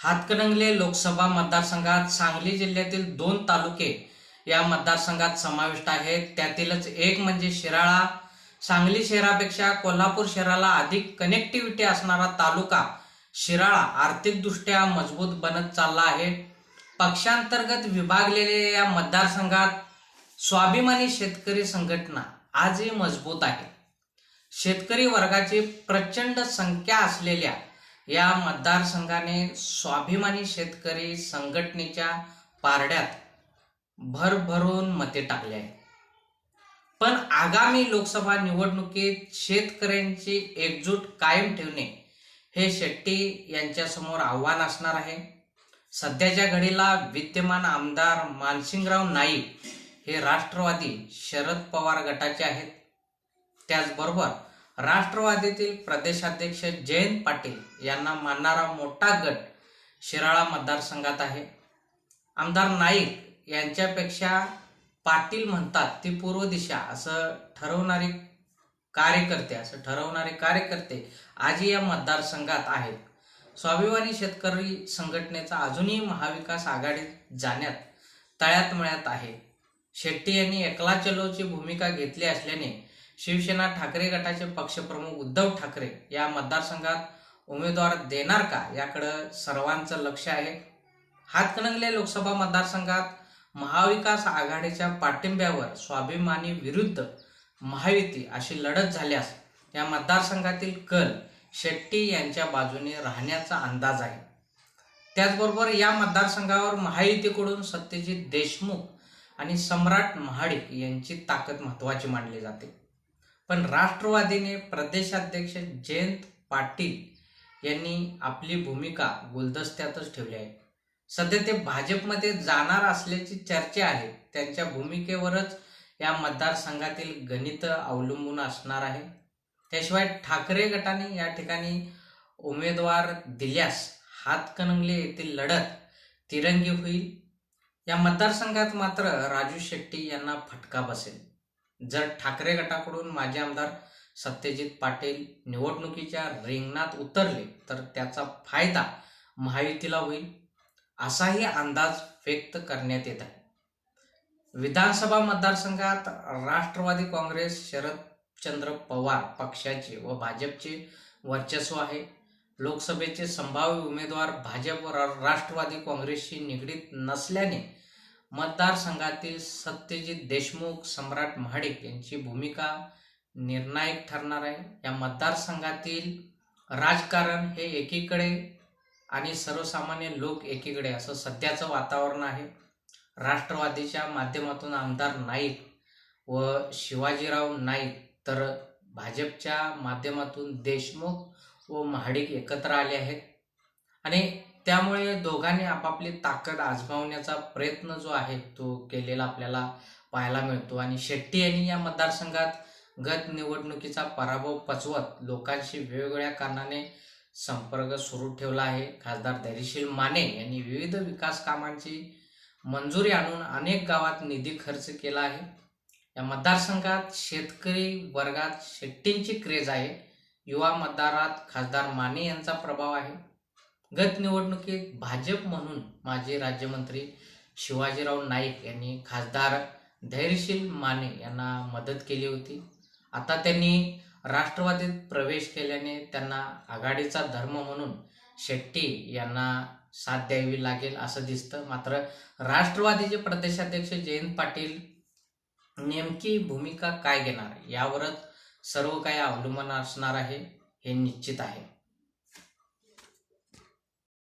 हातकणंगले लोकसभा मतदारसंघात सांगली जिल्ह्यातील दोन तालुके या मतदारसंघात समाविष्ट आहेत. त्यातीलच एक म्हणजे शिराळा. सांगली शहरापेक्षा कोल्हापूर शहराला अधिक कनेक्टिव्हिटी असणारा तालुका शिराळा आर्थिकदृष्ट्या मजबूत बनत चालला आहे. पक्षांतर्गत विभागलेल्या या मतदारसंघात स्वाभिमानी शेतकरी संघटना आजही मजबूत आहे. शेतकरी वर्गाची प्रचंड संख्या असलेल्या या मतदारसंघाने स्वाभिमानी शेतकरी संघटनेच्या पारड्यात भरभरून मते टाकले आहेत. पण आगामी लोकसभा निवडणुकीत शेतकऱ्यांची एकजूट कायम ठेवणे हे शेट्टी यांच्यासमोर आव्हान असणार आहे. सध्याच्या घडीला विद्यमान आमदार मानसिंगराव नाईक हे राष्ट्रवादी शरद पवार गटाचे आहेत. त्याचबरोबर राष्ट्रवादीतील प्रदेशाध्यक्ष जयंत पाटील यांना मानणारा मोठा गट शिराळा मतदारसंघात आहे. आमदार नाईक यांच्यापेक्षा पाटील म्हणतात ती पूर्व दिशा असं ठरवणारी कार्यकर्ते असं ठरवणारे कार्यकर्ते आजही या मतदारसंघात आहेत. स्वाभिमानी शेतकरी संघटनेचा अजूनही महाविकास आघाडीत जाण्यात तळ्यात मळ्यात आहे. शेट्टी यांनी एकला चलोची भूमिका घेतली असल्याने शिवसेना ठाकरे गटाचे पक्षप्रमुख उद्धव ठाकरे या मतदारसंघात उमेदवार देणार का? याकडं सर्वांचं लक्ष आहे. हातकणंगले लोकसभा मतदारसंघात महाविकास आघाडीच्या पाठिंब्यावर स्वाभिमानी विरुद्ध महायुती अशी लढत झाल्यास या मतदारसंघातील कल शेट्टी यांच्या बाजूने राहण्याचा अंदाज आहे. त्याचबरोबर या मतदारसंघावर महायुतीकडून सत्यजित देशमुख आणि सम्राट महाडिक यांची ताकद महत्वाची मानली जाते. पण राष्ट्रवादीने प्रदेशाध्यक्ष जयंत पाटील यांनी आपली भूमिका गुलदस्त्यातच ठेवली आहे. सध्या ते भाजपमध्ये जाणार असल्याची चर्चा आहे. त्यांच्या भूमिकेवरच या मतदारसंघातील गणित अवलंबून असणार आहे. त्याशिवाय ठाकरे गटाने या ठिकाणी उमेदवार दिल्यास हातकणंगले येथील लढत तिरंगी होईल. या मतदारसंघात मात्र राजू शेट्टी यांना फटका बसेल. जर ठाकरे गटाकडून माजी आमदार सत्यजित पाटील निवडणुकीच्या रिंगणात उतरले तर त्याचा फायदा महायुतीला होईल असाही अंदाज व्यक्त करण्यात येत आहे. विधानसभा मतदारसंघात राष्ट्रवादी काँग्रेस शरदचंद्र पवार पक्षाचे व भाजपचे वर्चस्व आहे. लोकसभेचे संभाव्य उमेदवार भाजप व राष्ट्रवादी काँग्रेसशी निगडीत नसल्याने मतदारसंघातील सत्यजित देशमुख सम्राट महाडिक यांची भूमिका निर्णायक ठरणार आहे. या मतदारसंघातील राजकारण हे एकीकडे आणि सर्वसामान्य लोक एकीकडे असं सध्याचं वातावरण आहे. राष्ट्रवादीच्या माध्यमातून आमदार नाईक व शिवाजीराव नाईक तर भाजपच्या माध्यमातून देशमुख व महाडिक एकत्र आले आहेत. आणि त्यामुळे दोघांनी आपापली ताकद आजमावण्याचा प्रयत्न जो आहे तो केलेला आपल्याला पाहायला मिळतो. आणि शेट्टी यांनी या मतदारसंघात गत निवडणुकीचा पराभव पचवत लोकांशी वेगवेगळ्या कारणाने संपर्क सुरू ठेवला आहे. खासदार धैर्यशील माने यांनी विविध विकास कामांची मंजुरी आणून अनेक गावात निधी खर्च केला आहे. या मतदारसंघात शेतकरी वर्गात शेट्टींची क्रेज आहे. युवा मतदारात खासदार माने यांचा प्रभाव आहे. गत निवडणुकीत भाजप म्हणून माजी राज्यमंत्री शिवाजीराव नाईक यांनी खासदार धैर्यशील माने यांना मदत केली होती. आता त्यांनी राष्ट्रवादीत प्रवेश केल्याने त्यांना आघाडीचा धर्म म्हणून शेट्टी यांना साथ द्यावी लागेल असं दिसतं. मात्र राष्ट्रवादीचे प्रदेशाध्यक्ष जयंत पाटील नेमकी भूमिका काय घेणार यावरच सर्व काही अवलंबून असणार आहे हे निश्चित आहे.